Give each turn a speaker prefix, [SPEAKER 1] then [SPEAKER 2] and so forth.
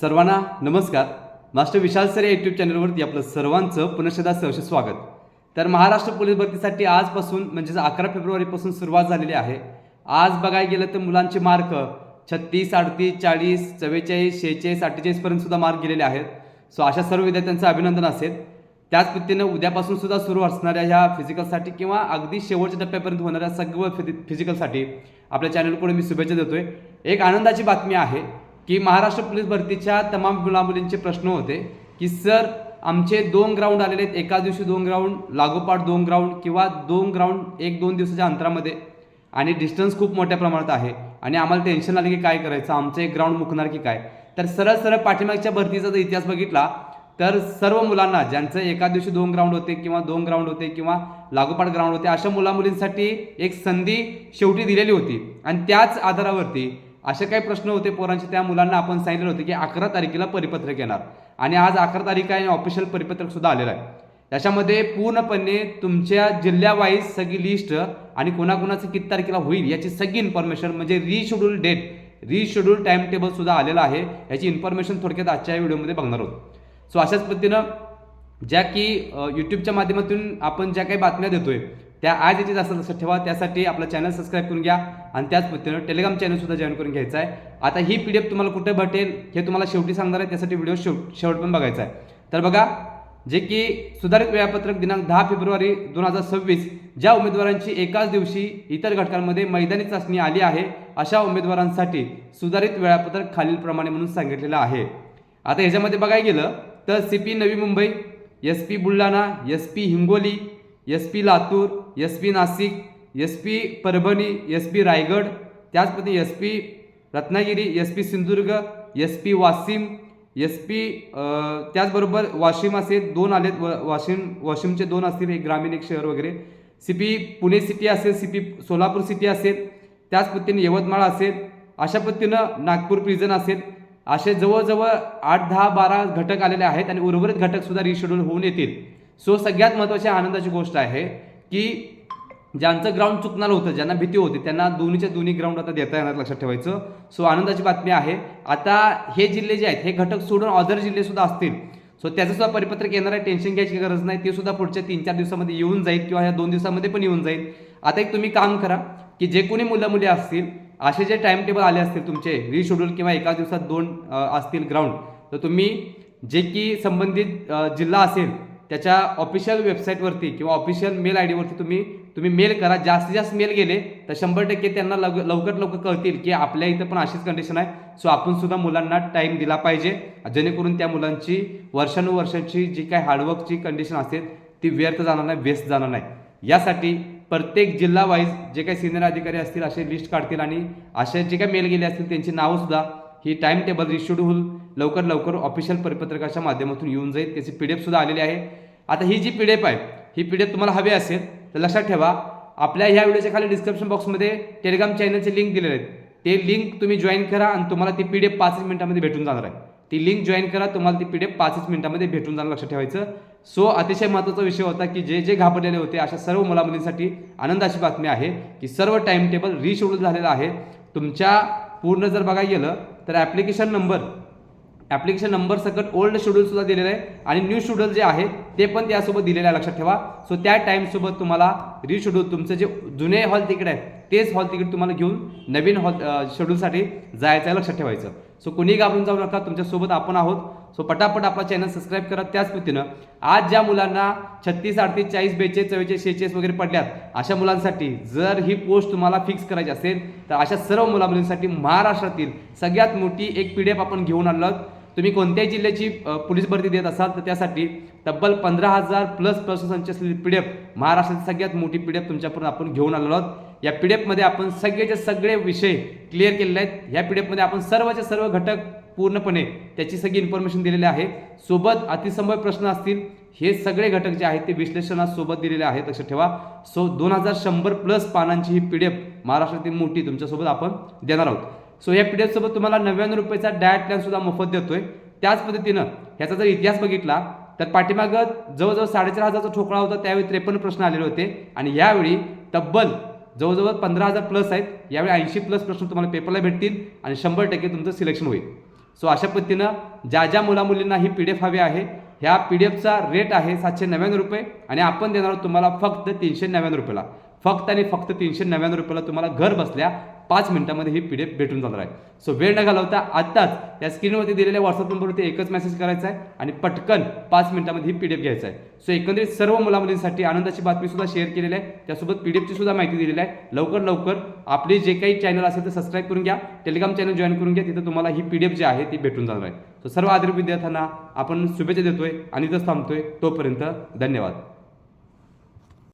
[SPEAKER 1] सर्वांना नमस्कार. Master Vishal sir या यूट्यूब चॅनलवरती आपलं सर्वांचं पुनश्चदा सहर्ष स्वागत. तर महाराष्ट्र पोलीस भरतीसाठी आजपासून म्हणजेच अकरा फेब्रुवारीपासून सुरुवात झालेली आहे. आज बघायला गेलं तर मुलांचे मार्क छत्तीस अडतीस चाळीस चव्वेचाळीस शेहेचाळीस अठ्ठेचाळीसपर्यंत सुद्धा मार्क गेलेले आहेत. सो अशा सर्व विद्यार्थ्यांचं अभिनंदन असेल. त्याच पद्धतीनं उद्यापासून सुद्धा सुरू असणाऱ्या ह्या फिजिकलसाठी किंवा अगदी शेवटच्या टप्प्यापर्यंत होणाऱ्या सगळं फिजिकलसाठी आपल्या चॅनलकडून मी शुभेच्छा देतोय. एक आनंदाची बातमी आहे. की महाराष्ट्र पोलीस भरतीच्या तमाम मुलामुलींचे प्रश्न होते की सर आमचे दोन ग्राउंड आलेले आहेत. एका दिवशी दोन ग्राउंड लागोपाठ दोन ग्राउंड किंवा दोन ग्राउंड एक दोन दिवसाच्या अंतरामध्ये. आणि डिस्टन्स खूप मोठ्या प्रमाणात आहे. आणि आम्हाला टेन्शन आलं की काय करायचं? आमचं एक ग्राउंड मुकणार की काय? तर सरळ सरळ पाठीमागच्या भरतीचा जर इतिहास बघितला तर सर्व मुलांना ज्यांचं एका दिवशी दोन ग्राउंड होते किंवा दोन ग्राउंड होते किंवा लागोपाठ ग्राउंड होते अशा मुलामुलींसाठी एक संधी शेवटी दिलेली होती. आणि त्याच आधारावरती असे काही प्रश्न होते पोरांचे त्या मुलांना आपण सांगितलं होतं की अकरा तारखेला परिपत्रक येणार. आणि आज अकरा तारीख आहे आणि ऑफिशियल परिपत्रक सुद्धा आलेलं आहे. त्याच्यामध्ये पूर्णपणे तुमच्या जिल्ह्यावाईज सगळी लिस्ट आणि कोणाकोणाचं किती तारखेला होईल याची सगळी इन्फॉर्मेशन म्हणजे reschedule date reschedule time table सुद्धा आलेला आहे. याची इन्फॉर्मेशन थोडक्यात आजच्या व्हिडिओमध्ये बघणार आहोत. सो अशाच पद्धतीनं ज्या की यूट्यूबच्या माध्यमातून आपण ज्या काही बातम्या देतोय त्या आज याची जास्त लक्षात ठेवा त्यासाठी आपला चॅनल सबस्क्राईब करून घ्या आणि त्याच पद्धतीनं टेलिग्राम चॅनलसुद्धा जॉईन करून घ्यायचा आहे. आता ही पी डी एफ तुम्हाला कुठे भेटेल हे तुम्हाला शेवटी सांगणार आहे त्यासाठी व्हिडिओ शेव शेवट पण बघायचा आहे. तर बघा जे की सुधारित वेळापत्रक दिनांक दहा फेब्रुवारी दोन हजार सव्वीस ज्या उमेदवारांची एकाच दिवशी इतर घटकांमध्ये मैदानी चाचणी आली आहे अशा उमेदवारांसाठी सुधारित वेळापत्रक खालीलप्रमाणे म्हणून सांगितलेलं आहे. आता ह्याच्यामध्ये बघायला गेलं तर C P Navi Mumbai S P Buldhana S P Hingoli S P Latur S P Nashik S P Parbhani S P Raigad त्याच पद्धती S P Ratnagiri S P Sindhudurg S P Washim S P त्याचबरोबर वाशिम असेल दोन आलेत व वाशिम वाशिमचे दोन असतील एक ग्रामीण एक शहर वगैरे. सी पी पुणे सिटी असेल सी पी सोलापूर सिटी असेल त्याच पद्धतीने यवतमाळ असेल अशा पद्धतीनं नागपूर प्रिझन असेल. असे जवळजवळ आठ दहा बारा घटक आलेले आहेत आणि उर्वरित घटकसुद्धा रिशेड्यूल होऊन येतील. सो सगळ्यात महत्त्वाची आनंदाची गोष्ट आहे की ज्यांचं ग्राउंड चुकणार होतं ज्यांना भीती होती त्यांना दोन्हीच्या दोन्ही ग्राउंड आता देता येणार लक्षात ठेवायचं. सो आनंदाची बातमी आहे. आता हे जिल्हे जे आहेत हे घटक सोडून अदर जिल्हेसुद्धा असतील. सो त्याचं सुद्धा परिपत्रक येणार आहे टेन्शन घ्यायची गरज नाही. ते सुद्धा पुढच्या तीन चार दिवसामध्ये येऊन जाईल किंवा ह्या दोन दिवसामध्ये पण येऊन जाईल. आता एक तुम्ही काम करा की जे कोणी मुलं मुली असतील असे जे टाइम टेबल आले असतील तुमचे रिशेड्यूल किंवा एका दिवसात दोन असतील ग्राउंड तर तुम्ही जे की संबंधित जिल्हा असेल त्याच्या ऑफिशियल वेबसाईटवरती किंवा ऑफिशियल मेल आय डीवरती तुम्ही तुम्ही मेल करा. जास्तीत जास्त मेल गेले तर शंभर टक्के त्यांना लव लवकर लवकर कळतील की आपल्या इथं पण अशीच कंडिशन आहे. सो आपण सुद्धा मुलांना टाईम दिला पाहिजे. जेणेकरून त्या मुलांची वर्षानुवर्षाची जी काही हार्डवर्कची कंडिशन असेल ती व्यर्थ जाणार नाही वेस्ट जाणार नाही. यासाठी प्रत्येक जिल्हा वाईज जे काही सिनियर अधिकारी असतील असे लिस्ट काढतील आणि असे जे काही मेल गेले असतील त्यांची नावं सुद्धा ही टाइम टेबल रिशेड्यूल लवकर लवकर ऑफिशियल परिपत्रकाच्या माध्यमातून येऊन जाईल. त्याची पी डी एफसुद्धा आलेली आहे. आता ही जी पी डी एफ आहे ही पी डी एफ तुम्हाला हवी असेल तर लक्षात ठेवा आपल्या ह्या व्हिडिओच्या खाली डिस्क्रिप्शन बॉक्समध्ये टेलिग्राम चॅनलचे लिंक दिलेले आहेत. ते लिंक तुम्ही जॉईन करा आणि तुम्हाला ती पी डी एफ पाचच मिनिटामध्ये भेटून जाणार आहे. ती लिंक जॉईन करा तुम्हाला ती पी डी एफ पाचच मिनिटामध्ये भेटून जाणार लक्षात ठेवायचं. सो अतिशय महत्त्वाचा विषय होता की जे जे घाबरलेले होते अशा सर्व मुलामुलींसाठी आनंदाची बातमी आहे की सर्व टाइम टेबल रिशेड्यूल झालेलं आहे. तुमच्या पूर्ण जर बघायला गेलं तर ॲप्लिकेशन नंबर ॲप्लिकेशन नंबर सकट ओल्ड शेड्यूलसुद्धा दिलेलं आहे. आणि न्यू शेड्यूल जे आहे ते पण त्यासोबत दिलेलं आहे लक्षात ठेवा. सो त्या टाईमसोबत तुम्हाला रिशेड्यूल तुमचं जे जुने हॉल तिकीट आहे तेच हॉल तिकीट तुम्हाला घेऊन नवीन हॉल शेड्यूलसाठी जायचं आहे लक्षात ठेवायचं. सो कोणी घाबरून जाऊ नका. तुमच्यासोबत आपण आहोत. सो पटापट आपला चॅनल सबस्क्राईब करा. त्याच पद्धतीनं आज ज्या मुलांना छत्तीस अडतीस चाळीस बेचाळीस चव्वेचाळीस शेहेचाळीस वगैरे पडल्यात अशा मुलांसाठी जर ही पोस्ट तुम्हाला फिक्स करायची असेल तर अशा सर्व मुलामुलींसाठी महाराष्ट्रातील सगळ्यात मोठी एक पी डी एफ आपण घेऊन आलो आहोत. तुम्ही कोणत्याही जिल्ह्याची पोलीस भरती देत असाल तर त्यासाठी तब्बल पंधरा हजार प्लस प्रशासनची असलेली पी डी एफ महाराष्ट्राची सगळ्यात मोठी पी डी एफ तुमच्यापर्यंत आपण घेऊन आलेलो आहोत. या पी डी एफमध्ये आपण सगळेचे सगळे विषय क्लिअर केलेले आहेत. या पी डी एफमध्ये आपण सर्वचे सर्व घटक पूर्णपणे त्याची सगळी इन्फॉर्मेशन दिलेली आहे. सोबत अतिसंभव प्रश्न असतील हे सगळे घटक जे आहेत ते विश्लेषणासोबत दिलेले आहेत. लक्षात ठेवा. सो दोन हजार शंभर प्लस पानांची ही पी डी एफ महाराष्ट्रातील मोठी तुमच्यासोबत आपण देणार आहोत. सो या पी डी एफसोबत तुम्हाला नव्याण्णव रुपयाचा डायट प्लॅन सुद्धा मोफत देतोय. त्याच पद्धतीनं ह्याचा जर इतिहास बघितला तर पाठीमागं जवळजवळ साडेचार हजारचा ठोकळा होता त्यावेळी त्रेपन्न प्रश्न आलेले होते. आणि यावेळी तब्बल जवळजवळ पंधरा हजार प्लस आहेत. यावेळी ऐंशी प्लस प्रश्न तुम्हाला पेपरला भेटतील आणि शंभर टक्के तुमचं सिलेक्शन होईल. सो अशा पद्धतीनं ज्या ज्या मुलामुलींना ही पी डी एफ हवी आहे ह्या पी डी एफचा रेट आहे सातशे नव्याण्णव रुपये आणि आपण देणार आहोत तुम्हाला फक्त तीनशे नव्याण्णव रुपयाला. फक्त आणि फक्त तीनशे नव्याण्णव रुपयाला तुम्हाला घर बसल्या पाच मिनिटामध्ये ही पी डी एफ भेटून जाणार आहे. सो वेळ न घालवता आत्ताच या स्क्रीनवरती दिलेल्या व्हॉट्सअप नंबरवरती एकच मेसेज करायचा आहे आणि पटकन पाच मिनिटामध्ये ही पी डी एफ घ्यायचा आहे. सो एकंदरीत सर्व मुलामुलींसाठी आनंदाची बातमी सुद्धा शेअर केलेली आहे. त्यासोबत पी डी एफची सुद्धा माहिती दिलेली आहे. लवकर लवकर आपले जे काही चॅनल असेल ते सबस्क्राईब करून घ्या. टेलिग्राम चॅनल जॉईन करून घ्या. तिथं तुम्हाला ही पी डी एफ जी आहे ती भेटून जाणार आहे. सो सर्व आदर विद्यार्थ्यांना आपण शुभेच्छा देतोय आणि इथंच थांबतोय. तोपर्यंत धन्यवाद.